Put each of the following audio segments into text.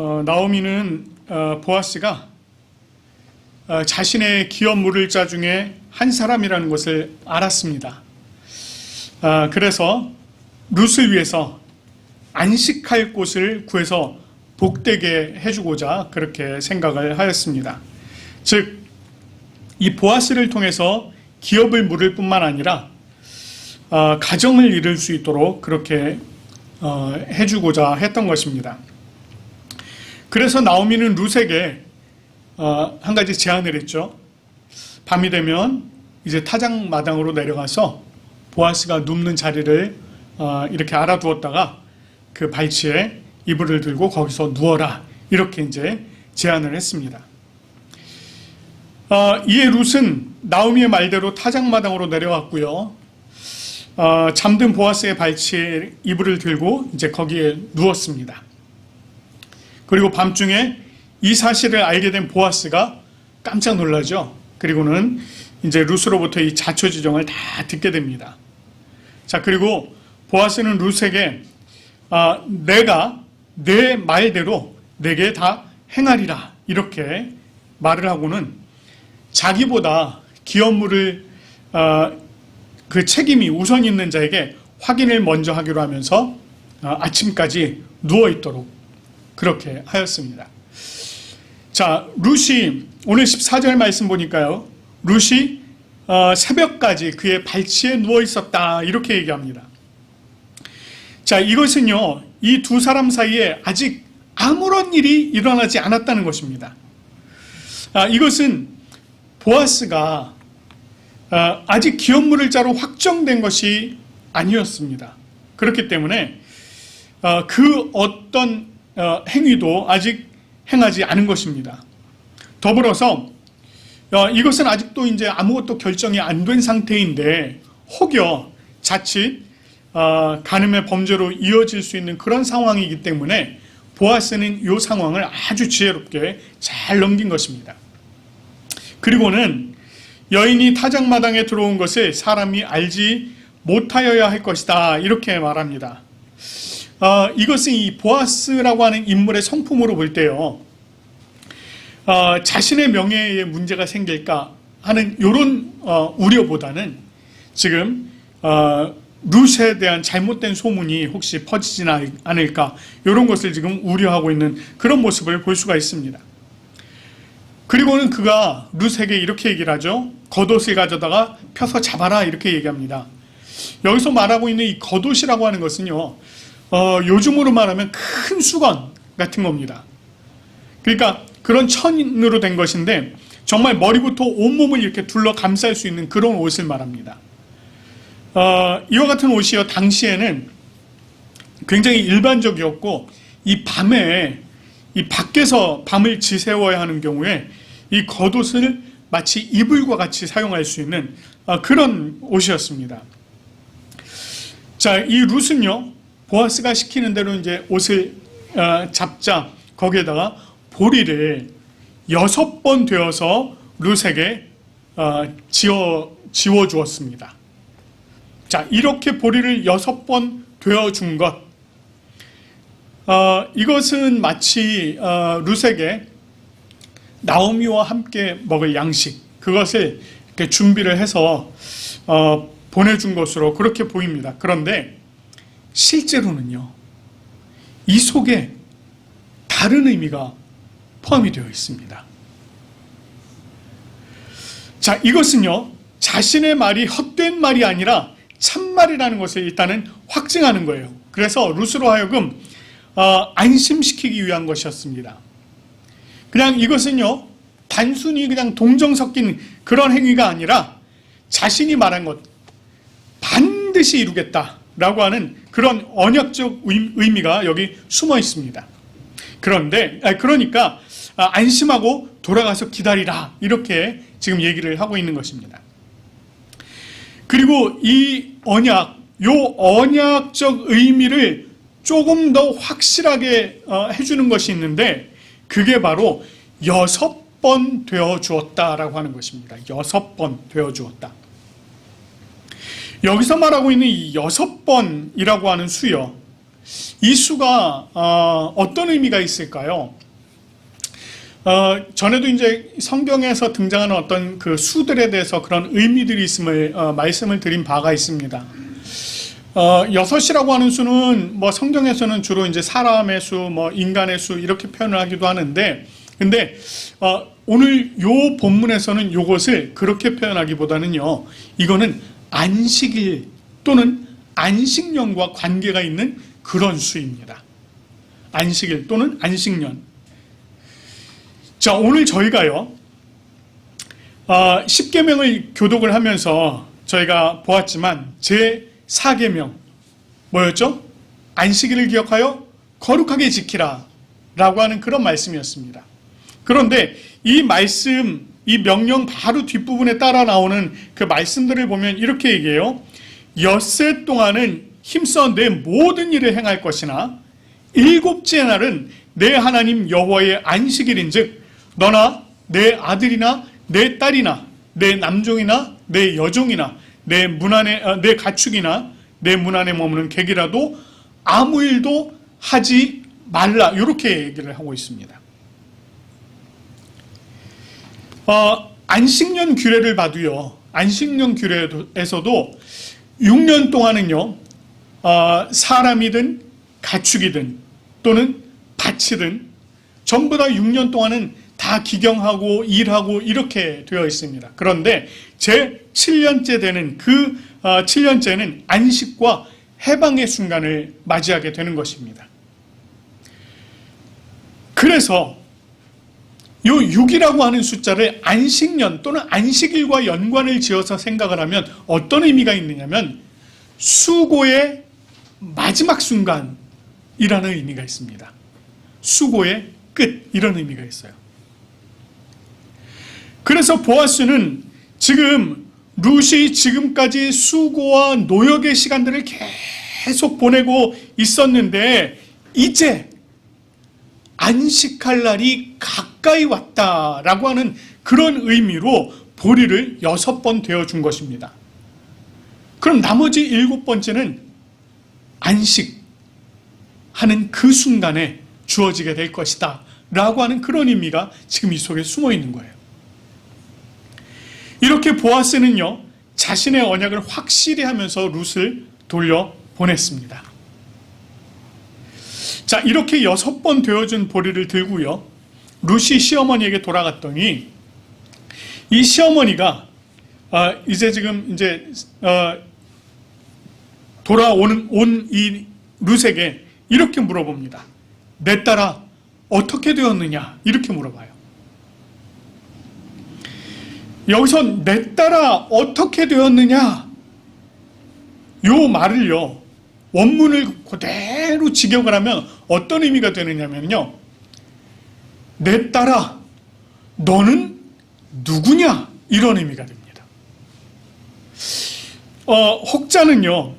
어, 나오미는 어, 보아스가 어, 자신의 기업 물을 자 중에 한 사람이라는 것을 알았습니다. 아, 그래서 룻을 위해서 안식할 곳을 구해서 복되게 해주고자 그렇게 생각을 하였습니다. 즉, 이 보아스를 통해서 기업을 물을 뿐만 아니라 어, 가정을 이룰 수 있도록 그렇게 어, 해주고자 했던 것입니다. 그래서 나오미는 룻에게 어, 한 가지 제안을 했죠. 밤이 되면 이제 타작 마당으로 내려가서 보아스가 눕는 자리를 어, 이렇게 알아두었다가 그 발치에 이불을 들고 거기서 누워라 이렇게 이제 제안을 했습니다. 어, 이에 룻은 나오미의 말대로 타작마당으로 내려왔고요. 어, 잠든 보아스의 발치에 이불을 들고 이제 거기에 누웠습니다. 그리고 밤중에 이 사실을 알게 된 보아스가 깜짝 놀라죠. 그리고는 이제 룻으로부터 이 자초지종을 다 듣게 됩니다. 자, 그리고 보아스는 룻에게 아, 내가 내 말대로 내게 다 행하리라 이렇게 말을 하고는 자기보다 기업물을 어, 그 책임이 우선 있는 자에게 확인을 먼저 하기로 하면서 어, 아침까지 누워 있도록 그렇게 하였습니다. 자, 룻이 오늘 14절 말씀 보니까요. 룻이 어, 새벽까지 그의 발치에 누워 있었다 이렇게 얘기합니다. 자, 이것은요. 이 두 사람 사이에 아직 아무런 일이 일어나지 않았다는 것입니다. 아, 이것은 보아스가 아, 아직 기업물을 자로 확정된 것이 아니었습니다. 그렇기 때문에 어, 그 어떤 어, 행위도 아직 행하지 않은 것입니다. 더불어서 어, 이것은 아직도 이제 아무것도 결정이 안 된 상태인데 혹여 자칫 어, 간음의 범죄로 이어질 수 있는 그런 상황이기 때문에 보아스는 이 상황을 아주 지혜롭게 잘 넘긴 것입니다. 그리고는 여인이 타작마당에 들어온 것을 사람이 알지 못하여야 할 것이다 이렇게 말합니다. 어, 이것은 이 보아스라고 하는 인물의 성품으로 볼 때요. 어, 자신의 명예에 문제가 생길까 하는 이런 어, 우려보다는 지금 어, 룻에 대한 잘못된 소문이 혹시 퍼지지는 않을까 이런 것을 지금 우려하고 있는 그런 모습을 볼 수가 있습니다. 그리고는 그가 룻에게 이렇게 얘기를 하죠. 겉옷을 가져다가 펴서 잡아라 이렇게 얘기합니다. 여기서 말하고 있는 이 겉옷이라고 하는 것은요. 어, 요즘으로 말하면 큰 수건 같은 겁니다. 그러니까 그런 천으로 된 것인데 정말 머리부터 온몸을 이렇게 둘러 감쌀 수 있는 그런 옷을 말합니다. 어, 이와 같은 옷이요 당시에는 굉장히 일반적이었고 이 밤에 이 밖에서 밤을 지새워야 하는 경우에 이 겉옷을 마치 이불과 같이 사용할 수 있는 어, 그런 옷이었습니다. 자, 이 룻은요 보아스가 시키는 대로 이제 옷을 어, 잡자 거기에다가 보리를 여섯 번 되어서 룻에게 어, 지어 지워 주었습니다. 자, 이렇게 보리를 여섯 번 되어 준 것. 어, 이것은 마치 어, 룻에게 나오미와 함께 먹을 양식 그것을 이렇게 준비를 해서 어, 보내준 것으로 그렇게 보입니다. 그런데 실제로는요, 이 속에 다른 의미가 포함이 되어 있습니다. 자, 이것은요, 자신의 말이 헛된 말이 아니라 참말이라는 것을 일단은 확증하는 거예요. 그래서 루스로 하여금 어, 안심시키기 위한 것이었습니다. 그냥 이것은요, 단순히 그냥 동정 섞인 그런 행위가 아니라 자신이 말한 것, 반드시 이루겠다라고 하는 그런 언약적 의미가 여기 숨어 있습니다. 그런데, 그러니까 안심하고 돌아가서 기다리라. 이렇게 지금 얘기를 하고 있는 것입니다. 그리고 이 언약, 요 언약적 의미를 조금 더 확실하게 어, 해주는 것이 있는데 그게 바로 여섯 번 되어 주었다라고 하는 것입니다. 여섯 번 되어 주었다. 여기서 말하고 있는 이 여섯 번이라고 하는 수요. 이 수가 어, 어떤 의미가 있을까요? 어, 전에도 이제 성경에서 등장하는 어떤 그 수들에 대해서 그런 의미들이 있음을 어, 말씀을 드린 바가 있습니다. 어, 여섯이라고 하는 수는 뭐 성경에서는 주로 이제 사람의 수, 뭐 인간의 수 이렇게 표현을 하기도 하는데, 근데 어, 오늘 요 본문에서는 요것을 그렇게 표현하기보다는요, 이거는 안식일 또는 안식년과 관계가 있는 그런 수입니다. 안식일 또는 안식년. 자, 오늘 저희가요, 어, 10계명을 교독을 하면서 저희가 보았지만, 제 4계명, 뭐였죠? 안식일을 기억하여 거룩하게 지키라. 라고 하는 그런 말씀이었습니다. 그런데 이 말씀, 이 명령 바로 뒷부분에 따라 나오는 그 말씀들을 보면 이렇게 얘기해요. 엿새 동안은 힘써 내 모든 일을 행할 것이나 일곱째 날은 내 하나님 여호와의 안식일인즉 너나 내 아들이나 내 딸이나 내 남종이나 내 여종이나 내 문안에 어, 내 가축이나 내 문안에 머무는 객이라도 아무 일도 하지 말라 이렇게 얘기를 하고 있습니다. 어, 안식년 규례를 봐도요. 안식년 규례에서도 6년 동안은요. 어, 사람이든 가축이든 또는 밭이든 전부 다 6년 동안은 다 기경하고 일하고 이렇게 되어 있습니다. 그런데 제 7년째 되는 그 7년째는 안식과 해방의 순간을 맞이하게 되는 것입니다. 그래서 요 6이라고 하는 숫자를 안식년 또는 안식일과 연관을 지어서 생각을 하면 어떤 의미가 있느냐면 수고의 마지막 순간이라는 의미가 있습니다. 수고의 끝 이런 의미가 있어요. 그래서 보아스는 지금 루시 지금까지 수고와 노역의 시간들을 계속 보내고 있었는데 이제 안식할 날이 가까이 왔다라고 하는 그런 의미로 보리를 여섯 번 되어준 것입니다. 그럼 나머지 일곱 번째는 안식하는 그 순간에 주어지게 될 것이다. 라고 하는 그런 의미가 지금 이 속에 숨어 있는 거예요. 이렇게 보아스는요, 자신의 언약을 확실히 하면서 룻을 돌려 보냈습니다. 자, 이렇게 여섯 번 되어준 보리를 들고요, 룻이 시어머니에게 돌아갔더니, 이 시어머니가, 어, 이제 지금, 이제, 어, 돌아오는, 온이 룻에게 이렇게 물어봅니다. 내 딸아, 어떻게 되었느냐? 이렇게 물어봐요. 여기서 내 딸아 어떻게 되었느냐? 요 말을요, 원문을 그대로 직역을 하면 어떤 의미가 되느냐면요. 내 딸아, 너는 누구냐? 이런 의미가 됩니다. 어, 혹자는요,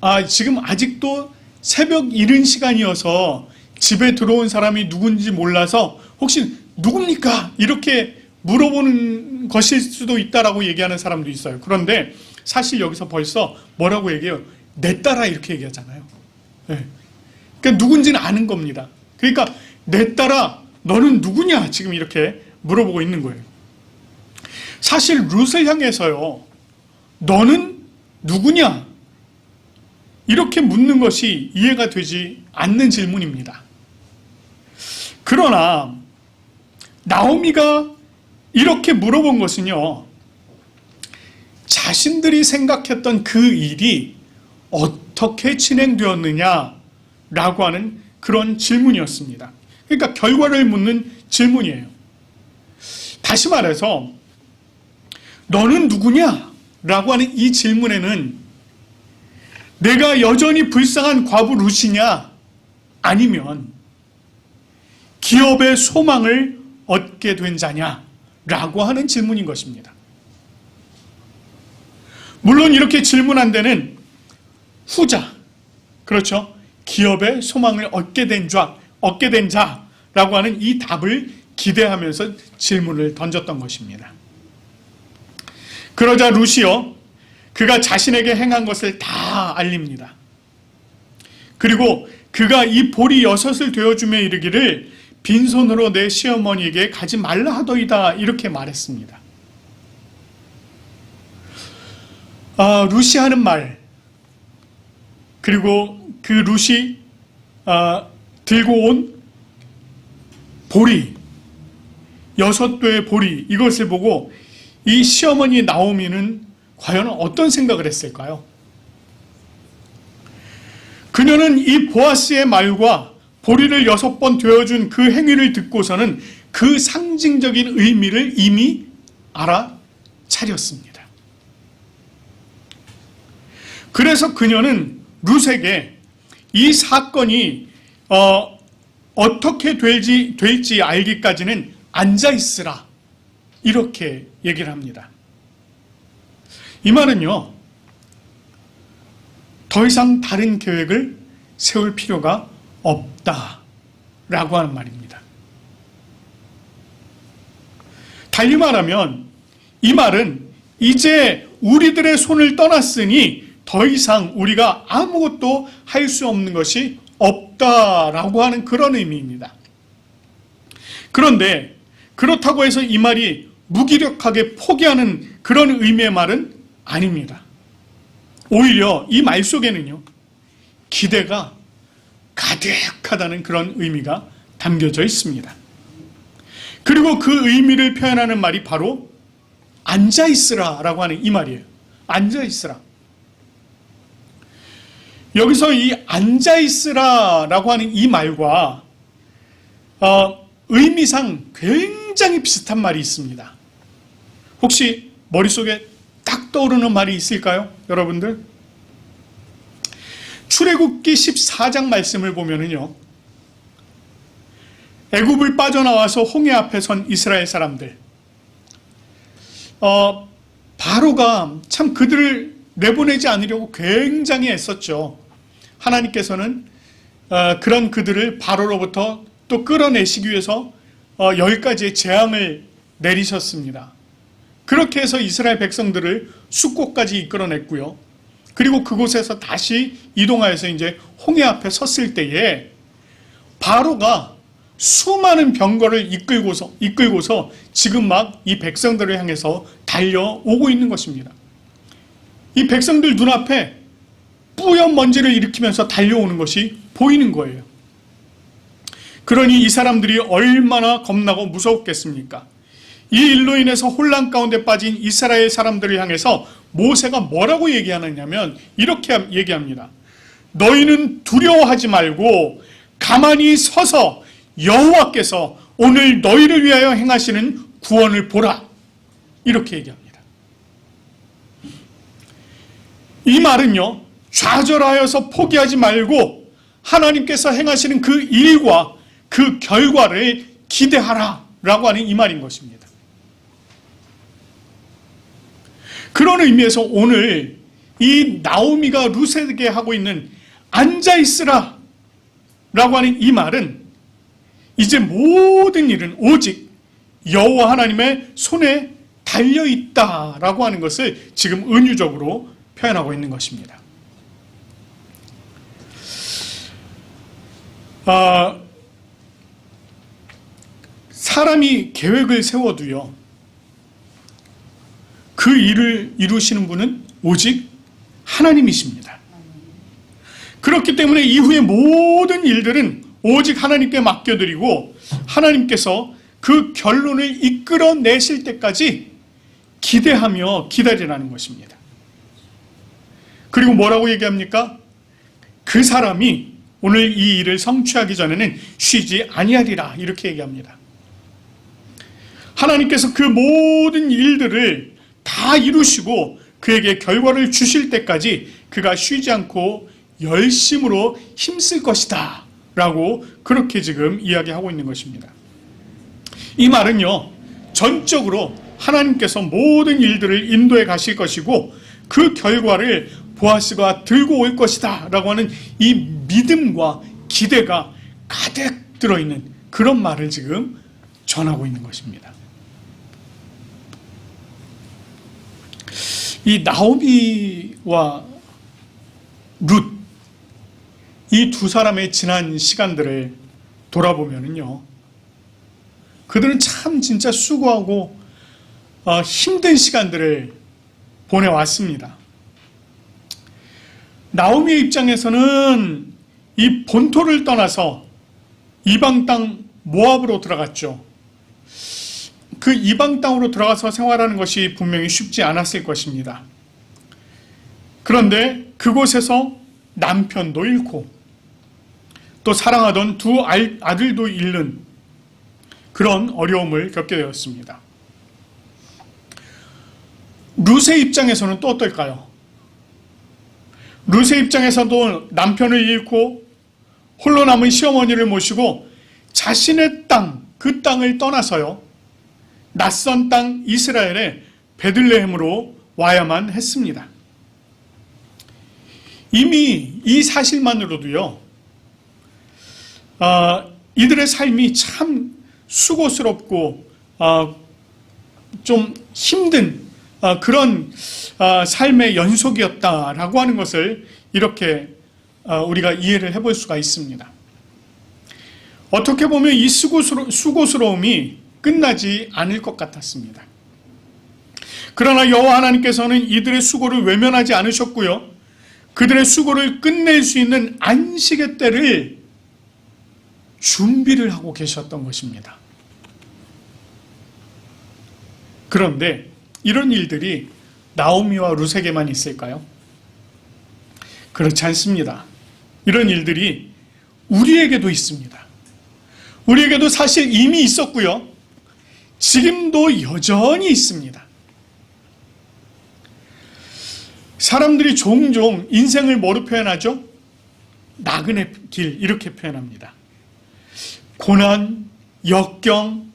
아, 지금 아직도 새벽 이른 시간이어서 집에 들어온 사람이 누군지 몰라서 혹시 누굽니까? 이렇게 물어보는 것일 수도 있다라고 얘기하는 사람도 있어요. 그런데 사실 여기서 벌써 뭐라고 얘기해요? 내 딸아 이렇게 얘기하잖아요. 네. 그러니까 누군지는 아는 겁니다. 그러니까 내 딸아 너는 누구냐 지금 이렇게 물어보고 있는 거예요. 사실 룻을 향해서요. 너는 누구냐? 이렇게 묻는 것이 이해가 되지 않는 질문입니다. 그러나 나오미가 이렇게 물어본 것은요, 자신들이 생각했던 그 일이 어떻게 진행되었느냐 라고 하는 그런 질문이었습니다. 그러니까 결과를 묻는 질문이에요. 다시 말해서, 너는 누구냐? 라고 하는 이 질문에는 내가 여전히 불쌍한 과부 루시냐? 아니면 기업의 소망을 얻게 된 자냐? 라고 하는 질문인 것입니다. 물론 이렇게 질문한 데는 후자, 그렇죠. 기업의 소망을 얻게 된 자, 얻게 된 자라고 하는 이 답을 기대하면서 질문을 던졌던 것입니다. 그러자 루시오, 그가 자신에게 행한 것을 다 알립니다. 그리고 그가 이 보리 여섯을 되어주며 이르기를 빈손으로 내 시어머니에게 가지 말라 하더이다 이렇게 말했습니다. 아, 루시 하는 말 그리고 그 루시 아, 들고 온 보리 여섯 도의 보리 이것을 보고 이 시어머니 나오미는 과연 어떤 생각을 했을까요? 그녀는 이 보아스의 말과 보리를 여섯 번 되어준 그 행위를 듣고서는 그 상징적인 의미를 이미 알아차렸습니다. 그래서 그녀는 룻에게 이 사건이 어, 어떻게 될지, 될지 알기까지는 앉아 있으라. 이렇게 얘기를 합니다. 이 말은요, 더 이상 다른 계획을 세울 필요가 없다 라고 하는 말입니다. 달리 말하면 이 말은 이제 우리들의 손을 떠났으니 더 이상 우리가 아무것도 할 수 없는 것이 없다라고 하는 그런 의미입니다. 그런데 그렇다고 해서 이 말이 무기력하게 포기하는 그런 의미의 말은 아닙니다. 오히려 이 말 속에는요, 기대가 가득하다는 그런 의미가 담겨져 있습니다. 그리고 그 의미를 표현하는 말이 바로 앉아있으라 라고 하는 이 말이에요. 앉아있으라. 여기서 이 앉아 있으라 라고 하는 이 말과 어, 의미상 굉장히 비슷한 말이 있습니다. 혹시 머릿속에 딱 떠오르는 말이 있을까요? 여러분들? 출애굽기 14장 말씀을 보면은요. 애굽을 빠져나와서 홍해 앞에 선 이스라엘 사람들. 어, 바로가 참 그들을 내보내지 않으려고 굉장히 애썼죠. 하나님께서는 어, 그런 그들을 바로로부터 또 끌어내시기 위해서 어, 열 가지의 재앙을 내리셨습니다. 그렇게 해서 이스라엘 백성들을 숙고까지 이끌어냈고요. 그리고 그곳에서 다시 이동하여서 이제 홍해 앞에 섰을 때에 바로가 수많은 병거를 이끌고서 이끌고서 지금 막 이 백성들을 향해서 달려오고 있는 것입니다. 이 백성들 눈앞에 뿌연 먼지를 일으키면서 달려오는 것이 보이는 거예요. 그러니 이 사람들이 얼마나 겁나고 무서웠겠습니까? 이 일로 인해서 혼란 가운데 빠진 이스라엘 사람들을 향해서 모세가 뭐라고 얘기하느냐면 이렇게 얘기합니다. 너희는 두려워하지 말고 가만히 서서 여호와께서 오늘 너희를 위하여 행하시는 구원을 보라. 이렇게 얘기합니다. 이 말은요, 좌절하여서 포기하지 말고 하나님께서 행하시는 그 일과 그 결과를 기대하라. 라고 하는 이 말인 것입니다. 그런 의미에서 오늘 이 나오미가 루세에게 하고 있는 앉아있으라 라고 하는 이 말은 이제 모든 일은 오직 여호와 하나님의 손에 달려 있다라고 하는 것을 지금 은유적으로 표현하고 있는 것입니다. 아, 사람이 계획을 세워도요, 그 일을 이루시는 분은 오직 하나님이십니다. 그렇기 때문에 이후의 모든 일들은 오직 하나님께 맡겨드리고 하나님께서 그 결론을 이끌어 내실 때까지 기대하며 기다리라는 것입니다. 그리고 뭐라고 얘기합니까? 그 사람이 오늘 이 일을 성취하기 전에는 쉬지 아니하리라 이렇게 얘기합니다. 하나님께서 그 모든 일들을 다 이루시고 그에게 결과를 주실 때까지 그가 쉬지 않고 열심으로 힘쓸 것이다. 라고 그렇게 지금 이야기하고 있는 것입니다. 이 말은요, 전적으로 하나님께서 모든 일들을 인도해 가실 것이고 그 결과를 보아스가 들고 올 것이다. 라고 하는 이 믿음과 기대가 가득 들어있는 그런 말을 지금 전하고 있는 것입니다. 이 나오미와 룻, 이 두 사람의 지난 시간들을 돌아보면은요. 그들은 참 진짜 수고하고 어, 힘든 시간들을 보내왔습니다. 나오미의 입장에서는 이 본토를 떠나서 이방 땅 모압으로 들어갔죠. 그 이방 땅으로 들어가서 생활하는 것이 분명히 쉽지 않았을 것입니다. 그런데 그곳에서 남편도 잃고 또 사랑하던 두 아들도 잃는 그런 어려움을 겪게 되었습니다. 루세 입장에서는 또 어떨까요? 루세 입장에서도 남편을 잃고 홀로 남은 시어머니를 모시고 자신의 땅, 그 땅을 떠나서요. 낯선 땅 이스라엘의 베들레헴으로 와야만 했습니다. 이미 이 사실만으로도요, 어, 이들의 삶이 참 수고스럽고 어, 좀 힘든 어, 그런 어, 삶의 연속이었다라고 하는 것을 이렇게 어, 우리가 이해를 해볼 수가 있습니다. 어떻게 보면 이 수고스러, 수고스러움이 끝나지 않을 것 같았습니다. 그러나 여호와 하나님께서는 이들의 수고를 외면하지 않으셨고요. 그들의 수고를 끝낼 수 있는 안식의 때를 준비를 하고 계셨던 것입니다. 그런데 이런 일들이 나오미와 루세게만 있을까요? 그렇지 않습니다. 이런 일들이 우리에게도 있습니다. 우리에게도 사실 이미 있었고요. 지금도 여전히 있습니다. 사람들이 종종 인생을 뭐로 표현하죠? 나그네 길 이렇게 표현합니다. 고난, 역경,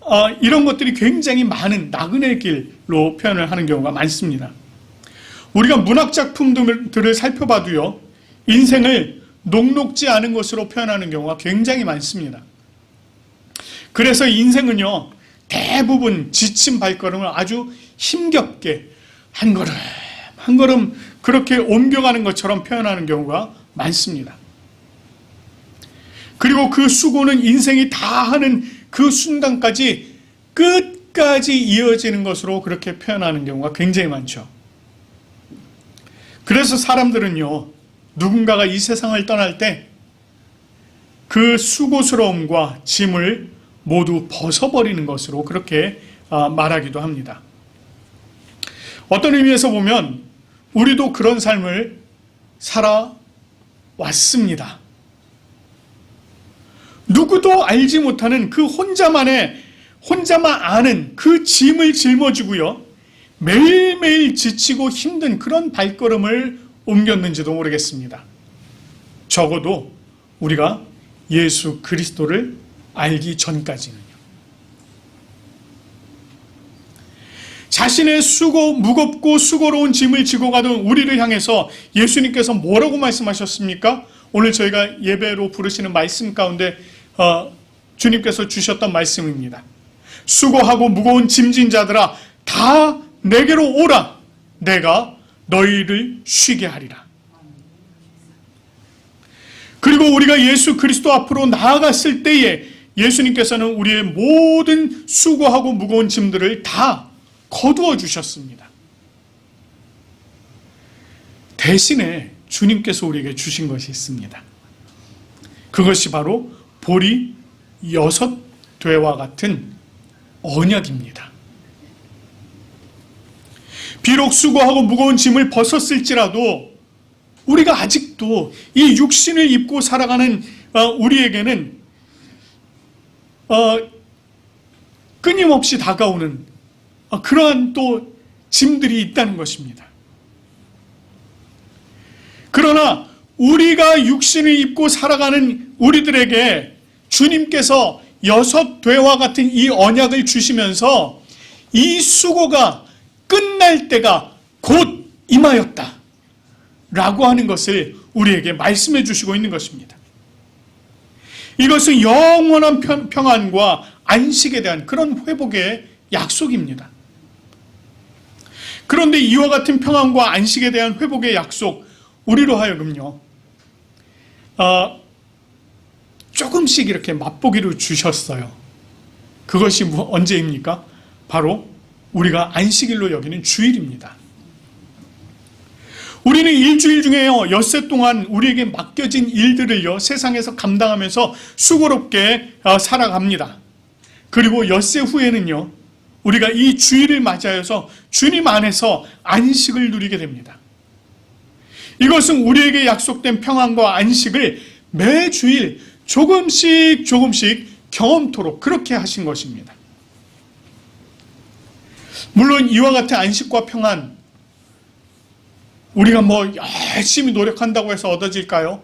어, 이런 것들이 굉장히 많은 나그네 길로 표현을 하는 경우가 많습니다. 우리가 문학 작품들을 살펴봐도요, 인생을 녹록지 않은 것으로 표현하는 경우가 굉장히 많습니다. 그래서 인생은요, 대부분 지친 발걸음을 아주 힘겹게 한 걸음, 한 걸음 그렇게 옮겨가는 것처럼 표현하는 경우가 많습니다. 그리고 그 수고는 인생이 다 하는 그 순간까지 끝까지 이어지는 것으로 그렇게 표현하는 경우가 굉장히 많죠. 그래서 사람들은요, 누군가가 이 세상을 떠날 때 그 수고스러움과 짐을 모두 벗어버리는 것으로 그렇게 아, 말하기도 합니다. 어떤 의미에서 보면 우리도 그런 삶을 살아왔습니다. 누구도 알지 못하는 그 혼자만의 혼자만 아는 그 짐을 짊어지고요. 매일매일 지치고 힘든 그런 발걸음을 옮겼는지도 모르겠습니다. 적어도 우리가 예수 그리스도를 알기 전까지는요. 자신의 수고, 무겁고 수고로운 짐을 지고 가던 우리를 향해서 예수님께서 뭐라고 말씀하셨습니까? 오늘 저희가 예배로 부르시는 말씀 가운데 어, 주님께서 주셨던 말씀입니다. 수고하고 무거운 짐진 자들아 다 내게로 오라 내가 너희를 쉬게 하리라. 그리고 우리가 예수 그리스도 앞으로 나아갔을 때에 예수님께서는 우리의 모든 수고하고 무거운 짐들을 다 거두어 주셨습니다. 대신에 주님께서 우리에게 주신 것이 있습니다. 그것이 바로 볼이 여섯 되와 같은 언약입니다. 비록 수고하고 무거운 짐을 벗었을지라도 우리가 아직도 이 육신을 입고 살아가는 어, 우리에게는 어, 끊임없이 다가오는 어, 그러한 또 짐들이 있다는 것입니다. 그러나 우리가 육신을 입고 살아가는 우리들에게 주님께서 여섯 되와 같은 이 언약을 주시면서 이 수고가 끝날 때가 곧 임하였다. 라고 하는 것을 우리에게 말씀해 주시고 있는 것입니다. 이것은 영원한 평안과 안식에 대한 그런 회복의 약속입니다. 그런데 이와 같은 평안과 안식에 대한 회복의 약속, 우리로 하여금요, 어, 조금씩 이렇게 맛보기로 주셨어요. 그것이 뭐- 언제입니까? 바로 우리가 안식일로 여기는 주일입니다. 우리는 일주일 중에요, 엿새 동안 우리에게 맡겨진 일들을요, 세상에서 감당하면서 수고롭게 어, 살아갑니다. 그리고 엿새 후에는요, 우리가 이 주일을 맞이하여서 주님 안에서 안식을 누리게 됩니다. 이것은 우리에게 약속된 평안과 안식을 매주일 조금씩 조금씩 경험토록 그렇게 하신 것입니다. 물론 이와 같은 안식과 평안, 우리가 뭐 열심히 노력한다고 해서 얻어질까요?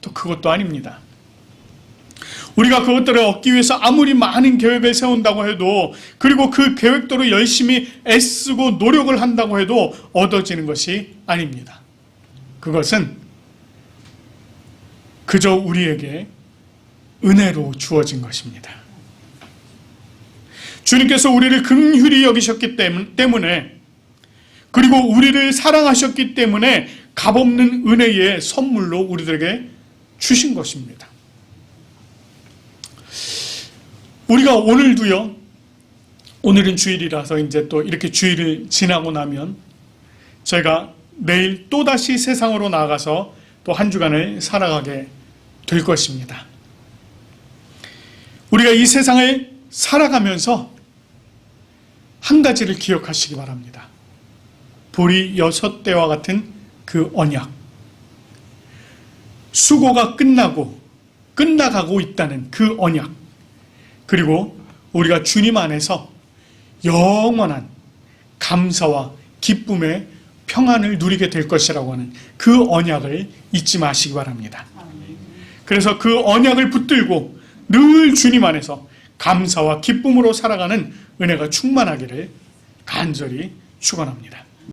또 그것도 아닙니다. 우리가 그것들을 얻기 위해서 아무리 많은 계획을 세운다고 해도 그리고 그 계획대로 열심히 애쓰고 노력을 한다고 해도 얻어지는 것이 아닙니다. 그것은 그저 우리에게 은혜로 주어진 것입니다. 주님께서 우리를 긍휼히 여기셨기 때문- 때문에 그리고 우리를 사랑하셨기 때문에 값없는 은혜의 선물로 우리들에게 주신 것입니다. 우리가 오늘도요, 오늘은 주일이라서 이제 또 이렇게 주일을 지나고 나면 저희가 내일 또다시 세상으로 나가서 또 한 주간을 살아가게 될 것입니다. 우리가 이 세상을 살아가면서 한 가지를 기억하시기 바랍니다. 보리 여섯 대와 같은 그 언약. 수고가 끝나고 끝나가고 있다는 그 언약. 그리고 우리가 주님 안에서 영원한 감사와 기쁨의 평안을 누리게 될 것이라고 하는 그 언약을 잊지 마시기 바랍니다. 그래서 그 언약을 붙들고 늘 주님 안에서 감사와 기쁨으로 살아가는 은혜가 충만하기를 간절히 축원합니다.